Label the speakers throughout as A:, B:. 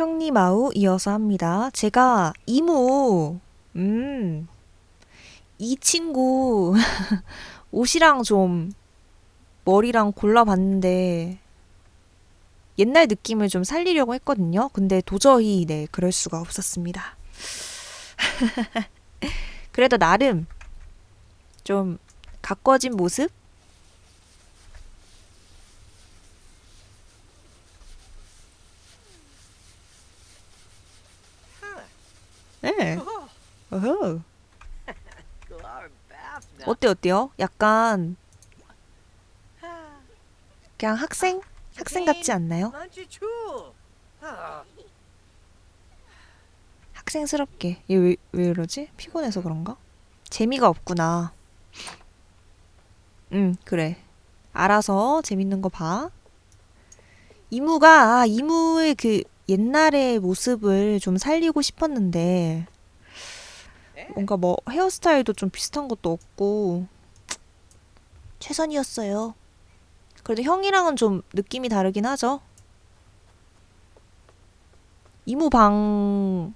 A: 형님 아우 이어서 합니다. 제가 이모, 음, 이 친구 옷이랑 좀 머리랑 골라봤는데 옛날 느낌을 좀 살리려고 했거든요. 근데 도저히 네, 그럴 수가 없었습니다. 그래도 나름 좀 가꿔진 모습? 네. 어때 어때요? 약간 그냥 학생? 학생 같지 않나요? 학생스럽게. 얘 왜 왜 이러지? 피곤해서 그런가? 재미가 없구나. 응, 그래. 알아서 재밌는 거 봐. 이무가 아, 이무의 그 옛날의 모습을 좀 살리고 싶었는데 뭔가 뭐 헤어스타일도 좀 비슷한 것도 없고 최선이었어요. 그래도 형이랑은 좀 느낌이 다르긴 하죠. 이모 방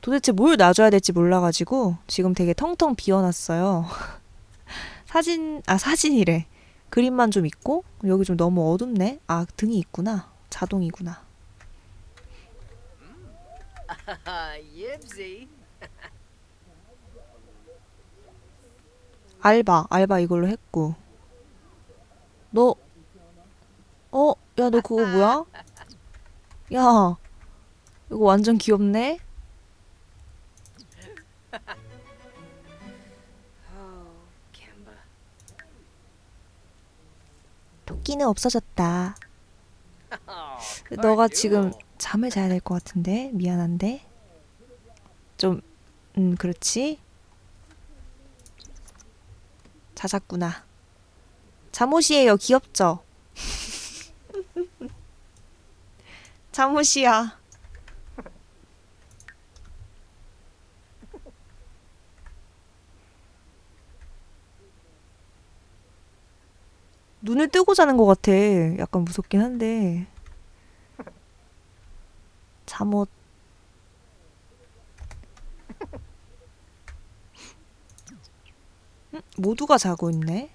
A: 도대체 뭘 놔줘야 될지 몰라가지고 지금 되게 텅텅 비워놨어요. 사진 아 사진이래. 그림만 좀 있고 여기 좀 너무 어둡네. 아 등이 있구나. 자동이구나. 알바 알바 이걸로 했고 너 어? 야 너 그거 뭐야? 야 이거 완전 귀엽네
B: Kimba.
A: 토끼는 없어졌다
B: Oh,
A: 너가 지금 잠을 자야 될 것 같은데? 미안한데? 좀 음 그렇지? 자잤구나. 잠옷이에요 귀엽죠? 잠옷이야. 눈을 뜨고 자는 것 같아. 약간 무섭긴 한데 잠옷 음, 모두가 자고 있네.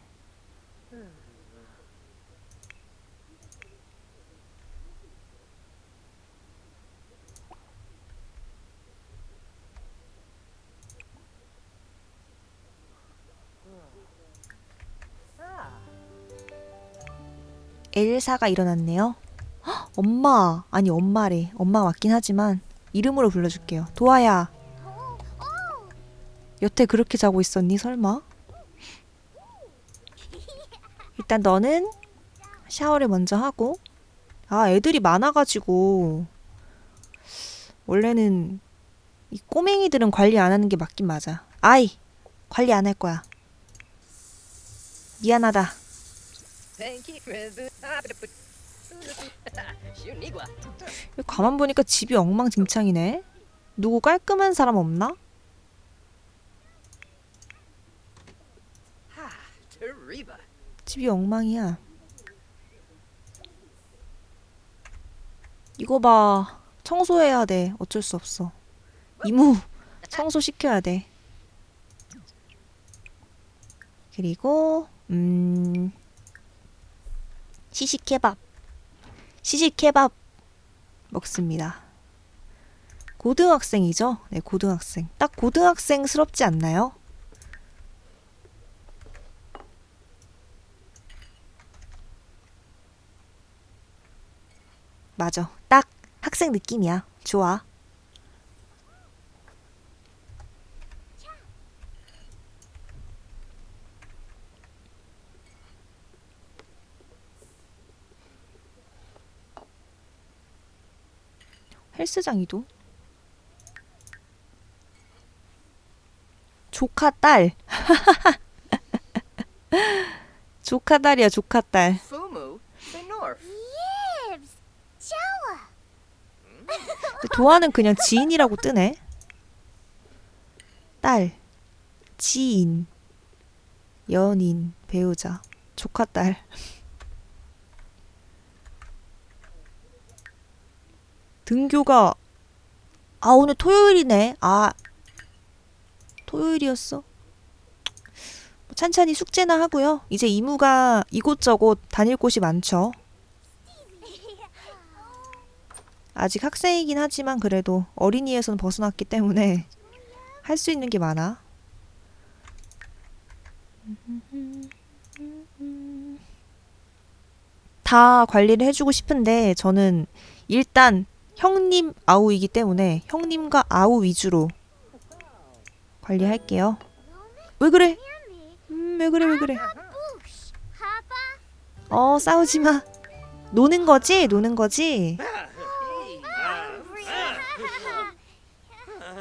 A: 엘사가 일어났네요. 헉, 엄마, 아니 엄마래. 엄마 맞긴 하지만 이름으로 불러줄게요. 도아야. 여태 그렇게 자고 있었니 설마? 일단 너는 샤워를 먼저 하고 아 애들이 많아가지고 원래는 이 꼬맹이들은 관리 안 하는 게 맞긴 맞아. 아이 관리 안 할 거야. 미안하다. 가만 보니까 집이 엉망진창이네. 누구 깔끔한 사람 없나? 집이 엉망이야. 이거 봐. 청소해야 돼. 어쩔 수 없어. 이모, 청소 시켜야 돼. 그리고, 음, 시식케밥. 시식케밥 먹습니다. 고등학생이죠? 네, 고등학생. 딱 고등학생스럽지 않나요? 맞아. 딱 학생 느낌이야. 좋아. 헬스장 이도 조카 딸. 조카 딸이야, 조카 딸.
B: Fumu. The North.
C: Yibs! Joa!
A: 근데 도아는 그냥 지인이라고 뜨네. 딸, 지인, 연인, 배우자, 조카 딸. 등교가 아 오늘 토요일이네. 아 토요일이었어. 뭐 찬찬히 숙제나 하고요. 이제 이무가 이곳저곳 다닐 곳이 많죠. 아직 학생이긴 하지만 그래도 어린이에서는 벗어났기 때문에 할 수 있는 게 많아. 다 관리를 해주고 싶은데 저는 일단 형님 아우이기 때문에 형님과 아우 위주로 관리할게요. 왜 그래? 음, 왜 그래 왜 그래? 어 싸우지 마. 노는 거지 노는 거지.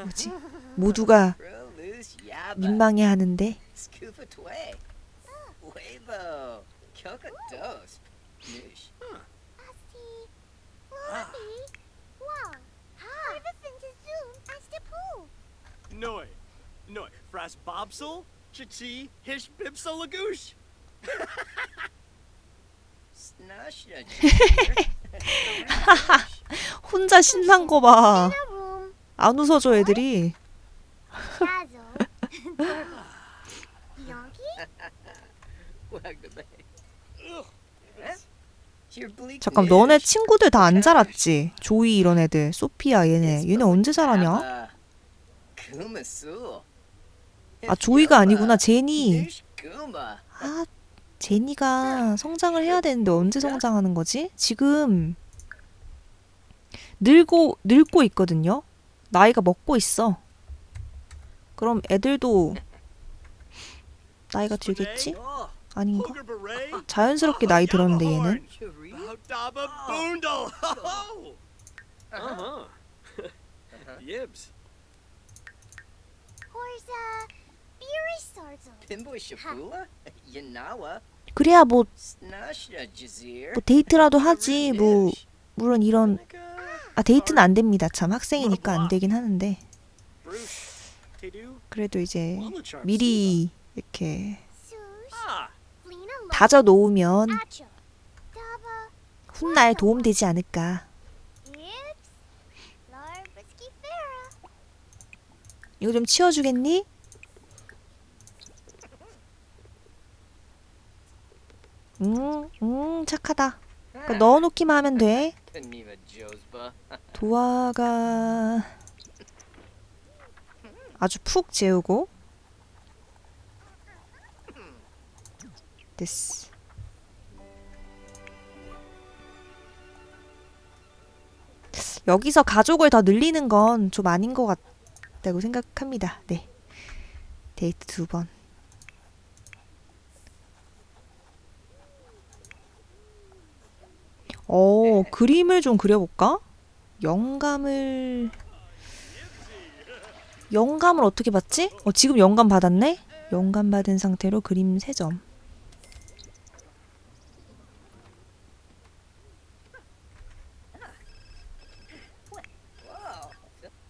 A: 뭐지? 모두가
B: yaba.
A: 민망해 하는데
D: Noi. Noi. Fras Bobsel? Chichi. Hish Bibsel Lagoosh.
B: Snush.
A: 혼자 신난 거 봐. 안 웃어줘 애들이. 잠깐 너네 친구들 다 안 자랐지? 조이 이런 애들, 소피아 얘네, 얘네 언제 자라냐? 아 조이가 아니구나 제니. 아 제니가 성장을 해야 되는데 언제 성장하는 거지? 지금 늙고 늙고 있거든요. 나이가 먹고 있어. 그럼 애들도 나이가 들겠지? 아닌가? 자연스럽게 나이 들었는데 얘는
D: Uh-huh.
A: 그래야 뭐, 뭐 데이트라도 하지 뭐 물론 이런 아 데이트는 안 됩니다. 참 학생이니까 안 되긴 하는데. 그래도 이제 미리 이렇게.
D: Ah.
A: 다져 놓으면. 훗날 도움되지 않을까. 이거 좀 치워주겠니? 음, 음, 착하다. 그러니까 넣어놓기만 하면 돼. 도화가 아주 푹 재우고 됐어. 여기서 가족을 더 늘리는 건 좀 아닌 것 같 다고 생각합니다. 네. 데이트 두 번. 어, 그림을 좀 그려볼까? 영감을 영감을 어떻게 받지? 어, 지금 영감 받았네? 영감 받은 상태로 그림 3점.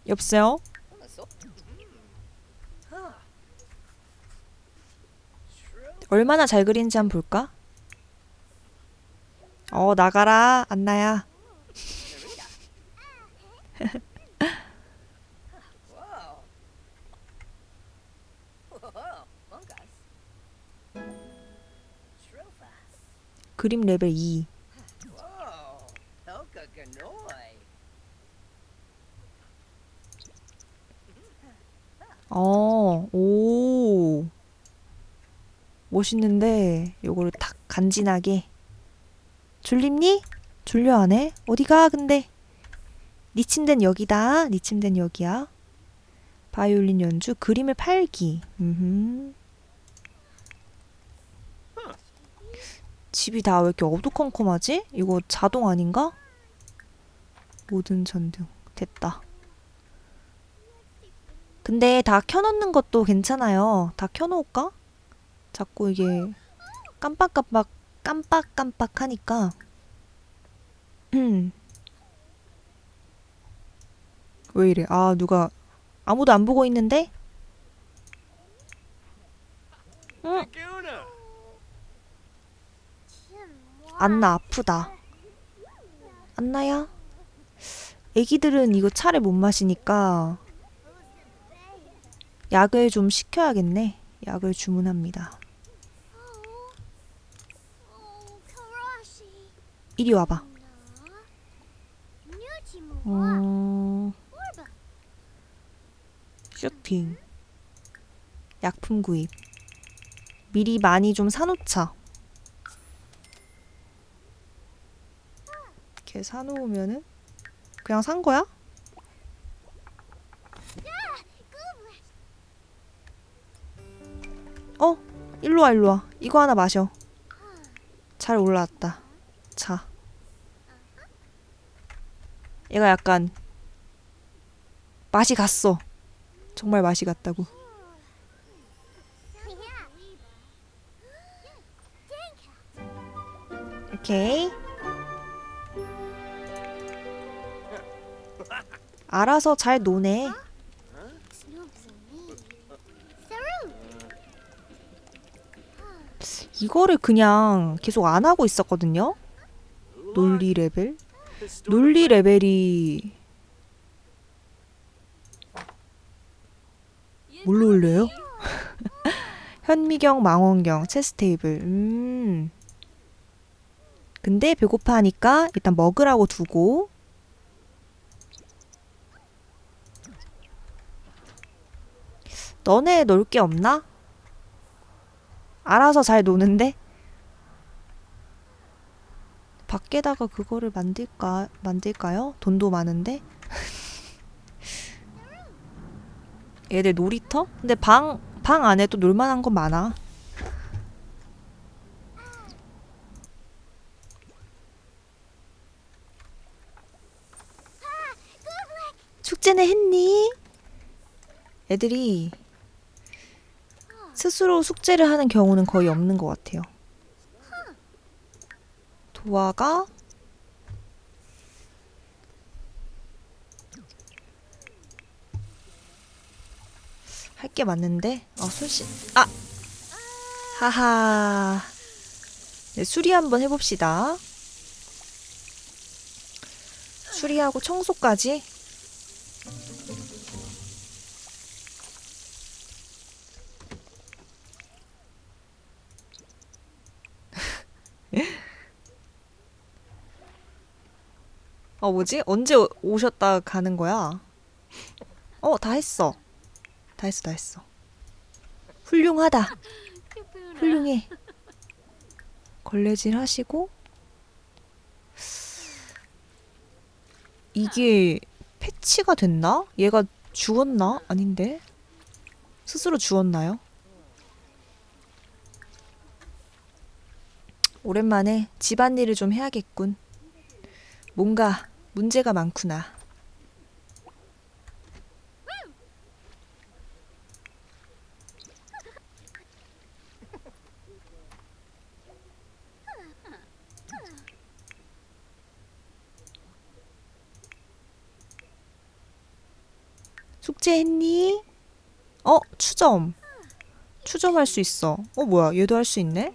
A: 여보세요? 얼마나 잘 그린지 한번 볼까? 어, 나가라, 안나야. 그림 레벨 2. 어, 오. 멋있는데, 요거를 탁 간지나게. 졸립니? 졸려 안 해? 어디가, 근데? 네 침대는 여기다. 네 침대는 여기야. 바이올린 연주, 그림을 팔기. 음흠. 집이 다 왜 이렇게 어두컴컴하지? 이거 자동 아닌가? 모든 전등. 됐다. 근데 다 켜놓는 것도 괜찮아요. 다 켜놓을까? 자꾸 이게 깜빡깜빡 깜빡깜빡 하니까 왜 이래? 아 누가 아무도 안 보고 있는데? 안나 아프다. 안나야? 애기들은 이거 차를 못 마시니까 약을 좀 시켜야겠네. 약을 주문합니다. 이리 와봐. 어. 쇼핑. 약품 구입. 미리 많이 좀 사놓자. 이렇게 사놓으면은 그냥 산 거야? 어? 일로 와, 일로 와. 이거 하나 마셔. 잘 올라왔다. 자. 얘가 약간 맛이 갔어. 정말 맛이 갔다고. 오케이. 알아서 잘 노네. 이거를 그냥 계속 안 하고 있었거든요. 논리 레벨. 논리 레벨이 뭘로 올려요? 현미경, 망원경, 체스 테이블. 음. 근데 배고파 하니까 일단 먹으라고 두고 너네 놀 게 없나? 알아서 잘 노는데? 밖에다가 그거를 만들까, 만들까요? 돈도 많은데? 얘들 놀이터? 근데 방, 방 안에 또 놀만한 건 많아. 축제는 했니? 애들이 스스로 숙제를 하는 경우는 거의 없는 것 같아요. 도화가 할 게 맞는데? 어 손씨 아! 하하. 네, 수리 한번 해봅시다. 수리하고 청소까지 어, 뭐지? 언제 오- 오셨다 가는 거야? 어, 다 했어. 다 했어, 다 했어. 훌륭하다. 훌륭해. 걸레질 하시고. 이게 패치가 됐나? 얘가 죽었나? 아닌데? 스스로 죽었나요? 오랜만에 집안일을 좀 해야겠군. 뭔가 문제가 많구나. 숙제했니? 어, 추점. 추점할 수 있어. 어, 뭐야? 얘도 할 수 있네?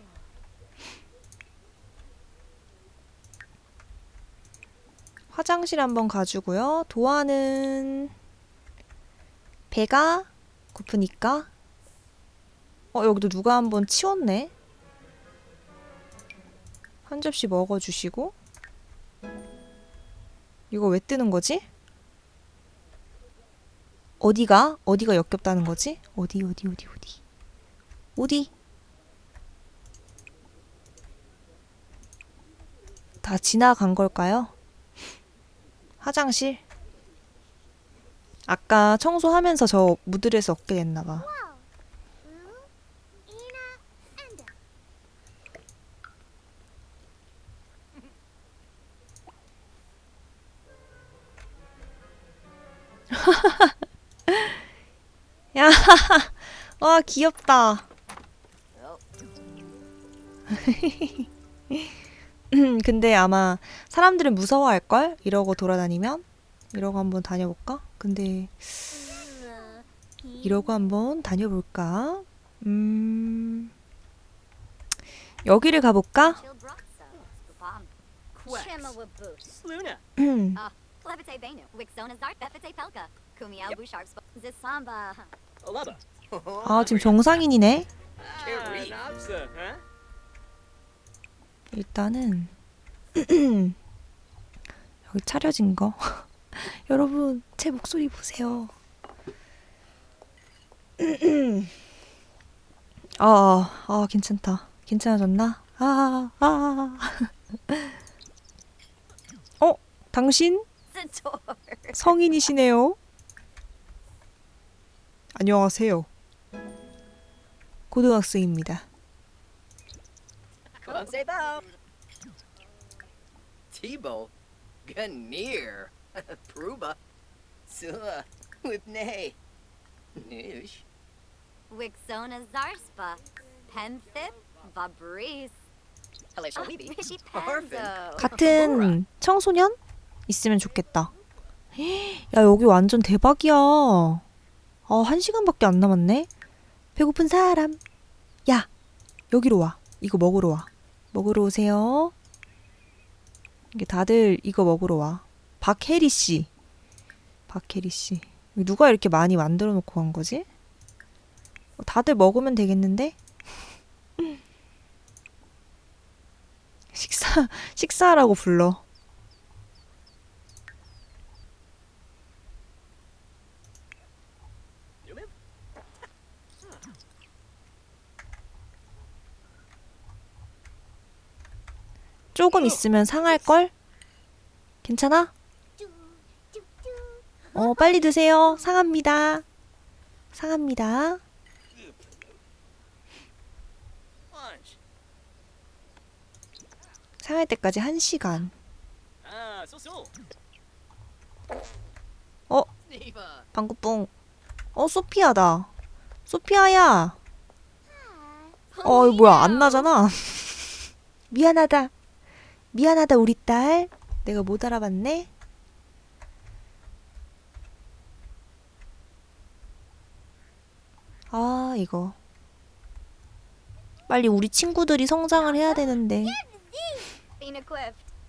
A: 화장실 한번 가주고요. 도화는 배가 고프니까 어 여기도 누가 한번 치웠네. 한 접시 먹어주시고 이거 왜 뜨는 거지? 어디가 어디가 역겹다는 거지? 어디 어디 어디 어디 어디 다 지나간 걸까요? 화장실. 아까 청소하면서 저 무드에서 얻게 됐나 봐. 야, 와 귀엽다. 음, 근데 아마 사람들은 무서워할 걸 이러고 돌아다니면 이러고 한번 다녀볼까? 근데 이러고 한번 다녀볼까? 음, 여기를 가볼까? 음. 아 지금 정상인이네. 일단은 여기 차려진 거. 여러분 제 목소리 보세요. 아, 아 괜찮다. 괜찮아졌나? 아, 아. 어 당신. 성인이시네요. 안녕하세요. 고등학생입니다
B: Come say bow. Tebow. Ganir. Pruba. Sula. Whipney. Noosh.
C: Wixona Zarspa, Pemthip, Vabris.
B: Hello,
C: Ah. Rishi
B: Orphan.
C: Panzo.
A: 같은 청소년 있으면 좋겠다. 야, 여기 완전 대박이야. 아, 한 시간밖에 안 남았네? 배고픈 사람. 야, 여기로 와. 이거 먹으러 와. 먹으러 오세요. 이게 다들 이거 먹으러 와. 박혜리 씨. 박혜리 씨. 누가 이렇게 많이 만들어 놓고 간 거지? 어, 다들 먹으면 되겠는데? 식사, 식사라고 불러. 조금 있으면 상할걸? 괜찮아? 어, 빨리 드세요. 상합니다. 상합니다. 상할 때까지 한시간
D: so so.
A: 어. 방구뿡. 어, 소피아다. 소피아야. 어, 이거 뭐야. 안 나잖아. 미안하다. 미안하다, 우리 딸. 내가 못 알아봤네. 아, 이거. 빨리 우리 친구들이 성장을 해야 되는데.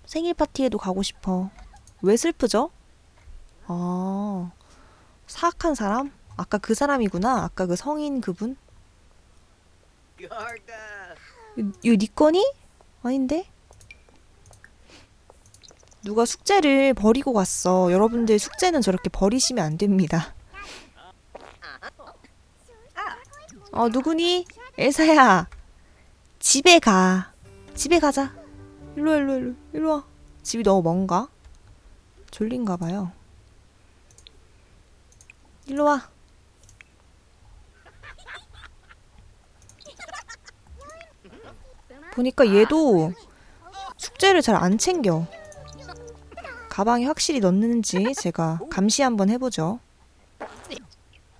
A: 생일 파티에도 가고 싶어. 왜 슬프죠? 아, 사악한 사람? 아까 그 사람이구나. 아까 그 성인 그분? 이- 이거 네 거니? 아닌데? 누가 숙제를 버리고 갔어. 여러분들 숙제는 저렇게 버리시면 안 됩니다. 어, 누구니? 엘사야. 집에 가. 집에 가자. 일로 와, 일로 와, 일로 와. 일로 와. 집이 너무 먼가? 졸린가 봐요. 일로 와. 보니까 얘도 숙제를 잘 안 챙겨. 가방에 확실히 넣는지 제가 감시 한번 해보죠.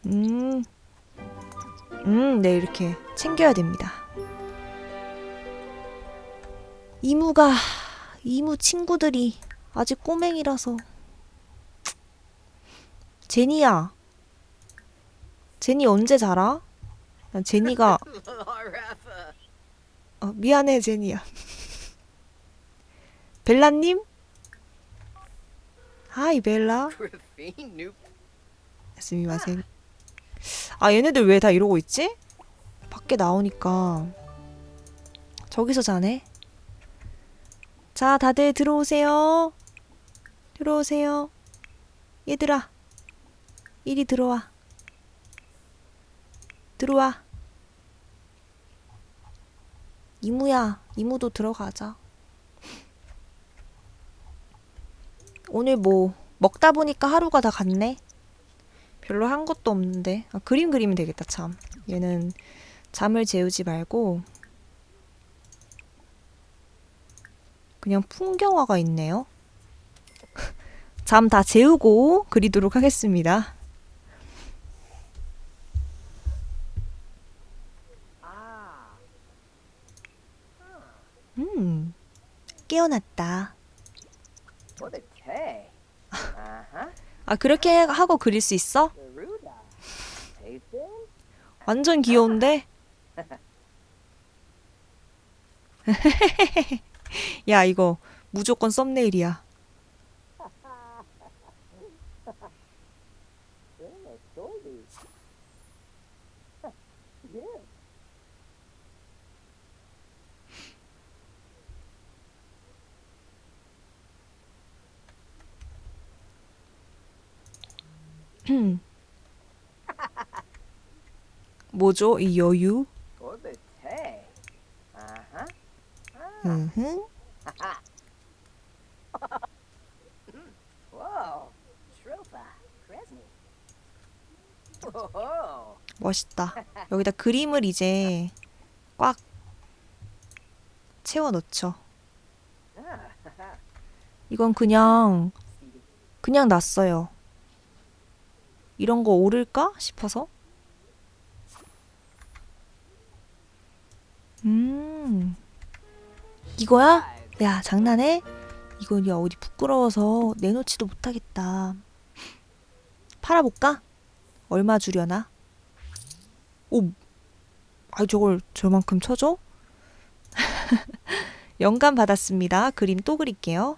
A: 음, 음, 네, 이렇게 챙겨야 됩니다. 이무가, 이무 친구들이 아직 꼬맹이라서. 제니야. 제니 언제 자라? 난 제니가. 어, 미안해 제니야. 벨라님? 하이 벨라. 스미마셍. 아 얘네들 왜 다 이러고 있지? 밖에 나오니까 저기서 자네. 자 다들 들어오세요. 들어오세요. 얘들아 이리 들어와. 들어와. 이무야, 이무도 들어가자. 오늘 뭐 먹다 보니까 하루가 다 갔네. 별로 한 것도 없는데 아, 그림 그리면 되겠다 참. 얘는 잠을 재우지 말고 그냥 풍경화가 있네요. 잠 다 재우고 그리도록 하겠습니다. 음, 깨어났다. 아 그렇게 하고 그릴 수 있어? 완전 귀여운데? 야, 이거 무조건 썸네일이야. 뭐죠? 이 여유?
B: 아하. Whoa.
A: 멋있다. 여기다 그림을 이제 꽉 채워 넣죠. 이건 그냥 그냥 놨어요. 이런 거 오를까 싶어서. 음. 이거야? 야, 장난해? 이건 야 어디 부끄러워서 내놓지도 못하겠다. 팔아볼까? 얼마 주려나? 오, 아이 저걸 저만큼 쳐줘? 영감 받았습니다. 그림 또 그릴게요.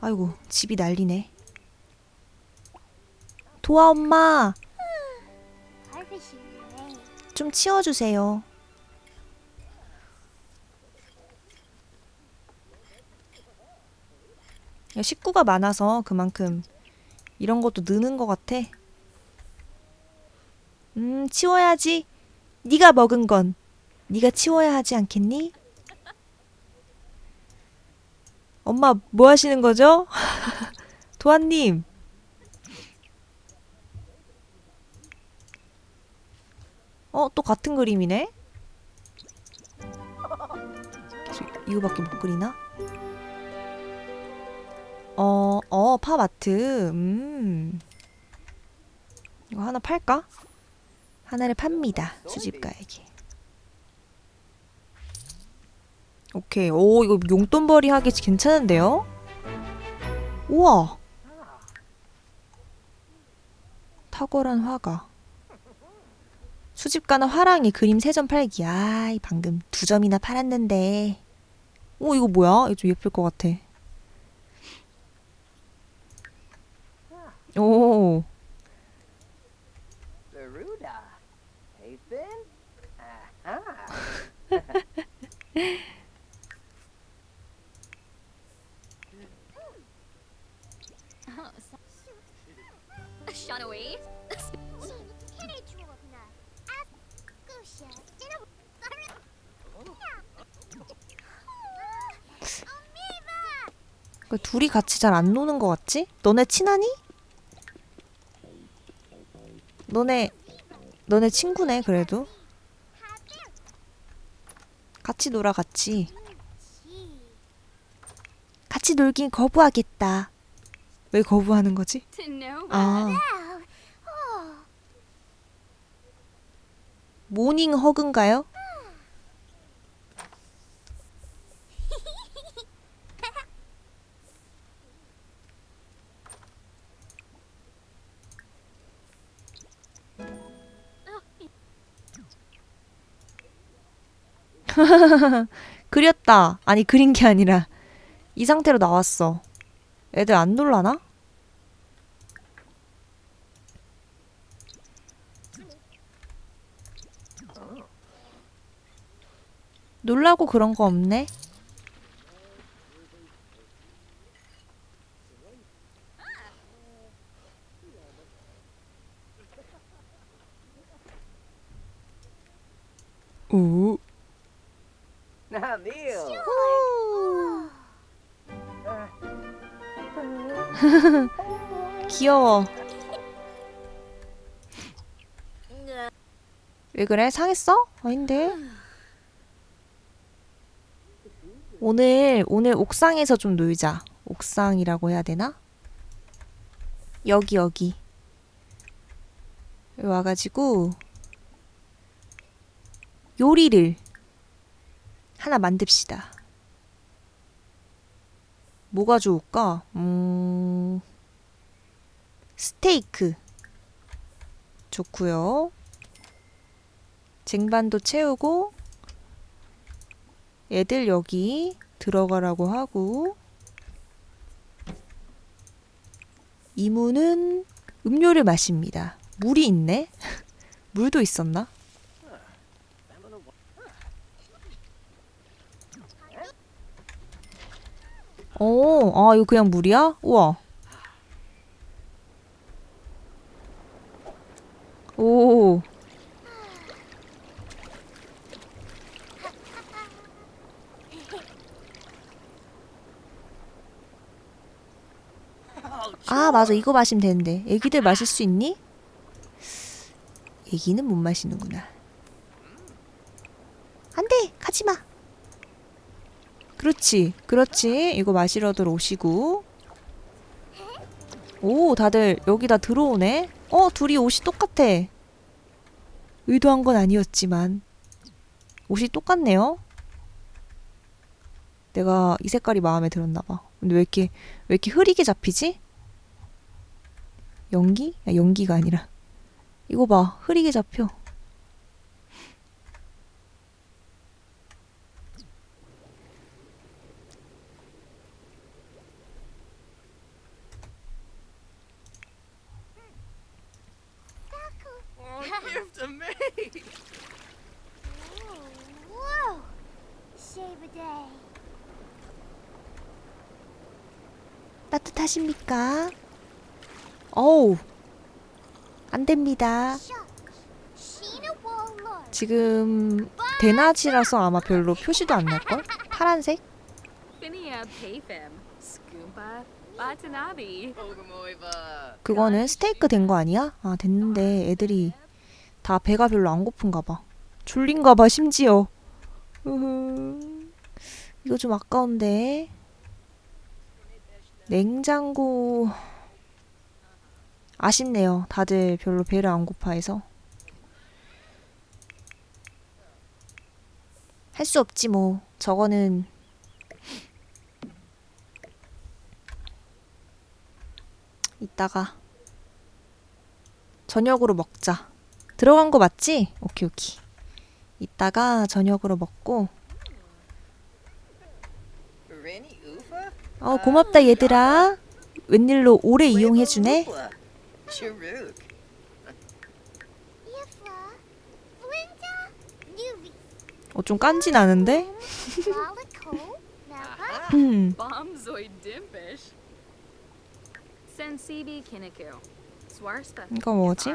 A: 아이고 집이 난리네. 도와 엄마. 좀 치워주세요. 야, 식구가 많아서 그만큼 이런 것도 느는 것 같아. 음, 치워야지. 네가 먹은 건 네가 치워야 하지 않겠니? 엄마 뭐 하시는 거죠? 도안님. 어, 또 같은 그림이네? 계속 이거밖에 못 그리나? 어, 어, 팝아트. 음. 이거 하나 팔까? 하나를 팝니다. 수집가에게. 오케이. 오, 이거 용돈벌이 하기 괜찮은데요? 우와. 탁월한 화가. 수집가는 화랑이 그림 세 점 팔기. 아이, 방금 두 점이나 팔았는데. 오, 이거 뭐야? 이거 좀 예쁠 것 같아. 오, 그 둘이 같이 잘 안 노는 것 같지? 너네 친하니? 너네, 너네 친구네, 그래도. 같이 놀아, 같이. 같이 놀긴 거부하겠다. 왜 거부하는 거지? 아. 모닝 허그인가요? 그렸다. 아니, 그린 게 아니라 이 상태로 나왔어. 애들 안 놀라나? 놀라고 그런 거 없네. 오.
B: Neil.
A: 귀여워. 왜 그래? 상했어? 아닌데. 오늘 오늘 옥상에서 좀 놀자. 옥상이라고 해야 되나? 여기 여기. 여기 와가지고 요리를 하나 만듭시다. 뭐가 좋을까? 음, 스테이크 좋고요. 쟁반도 채우고 애들 여기 들어가라고 하고 이모는 음료를 마십니다. 물이 있네? 물도 있었나? 오, 아, 이거 그냥 물이야? 우와. 오, 아, 맞아. 이거 마시면 되는데. 애기들 마실 수 있니? 애기는 못 마시는구나. 안 돼! 가지 마! 그렇지. 그렇지. 이거 마시러들 오시고. 오, 다들 여기다 들어오네. 어, 둘이 옷이 똑같아. 의도한 건 아니었지만. 옷이 똑같네요. 내가 이 색깔이 마음에 들었나 봐. 근데 왜 이렇게 왜 이렇게 흐리게 잡히지? 연기? 야, 연기가 아니라. 이거 봐. 흐리게 잡혀. 따뜻하십니까? 어우. 안 됩니다. 지금 대낮이라서 아마 별로 표시도 안 날걸? 파란색? 그거는 스테이크 된 거 아니야? 아, 됐는데 애들이 다 배가 별로 안 고픈가 봐. 졸린가 봐, 심지어. 이거 좀 아까운데. 냉장고. 아쉽네요. 다들 별로 배를 안 고파해서. 할 수 없지, 뭐. 저거는 이따가 저녁으로 먹자. 들어간 거 맞지? 오케이 오케이. 이따가 저녁으로 먹고. 어 고맙다 얘들아. 웬일로 오래 이용해 주네.
C: Nuvi.
A: 어좀 깐지 나는데? 음. 이거 뭐지?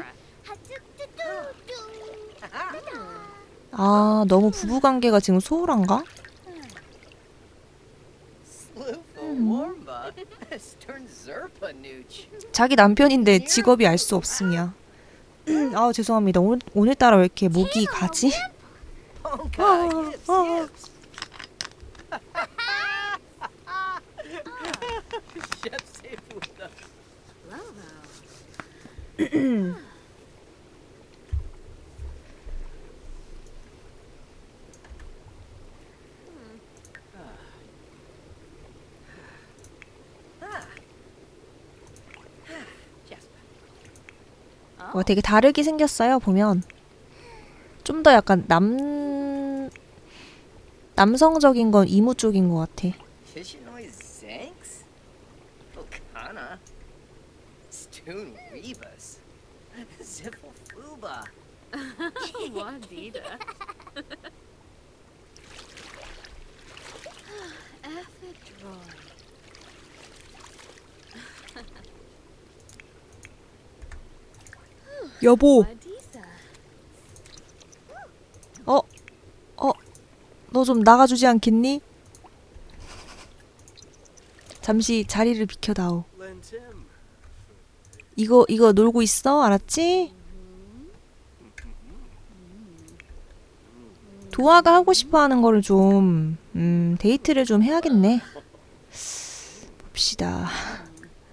A: 아 너무 부부 관계가 지금 소홀한가? 자기 남편인데 직업이 알 수 없음이야. 아 죄송합니다. 오늘 오늘따라 왜 이렇게 목이 가지?
B: Ponka. Yips,
A: 와 되게 다르게 생겼어요 보면. 좀 더 약간 남 남성적인 건 이무 쪽인 것 같아. 여보. 어, 어, 너 좀 나가주지 않겠니? 잠시 자리를 비켜다오. 이거 이거 놀고 있어, 알았지? 도아가 하고 싶어하는 거를 좀 음, 데이트를 좀 해야겠네. 봅시다.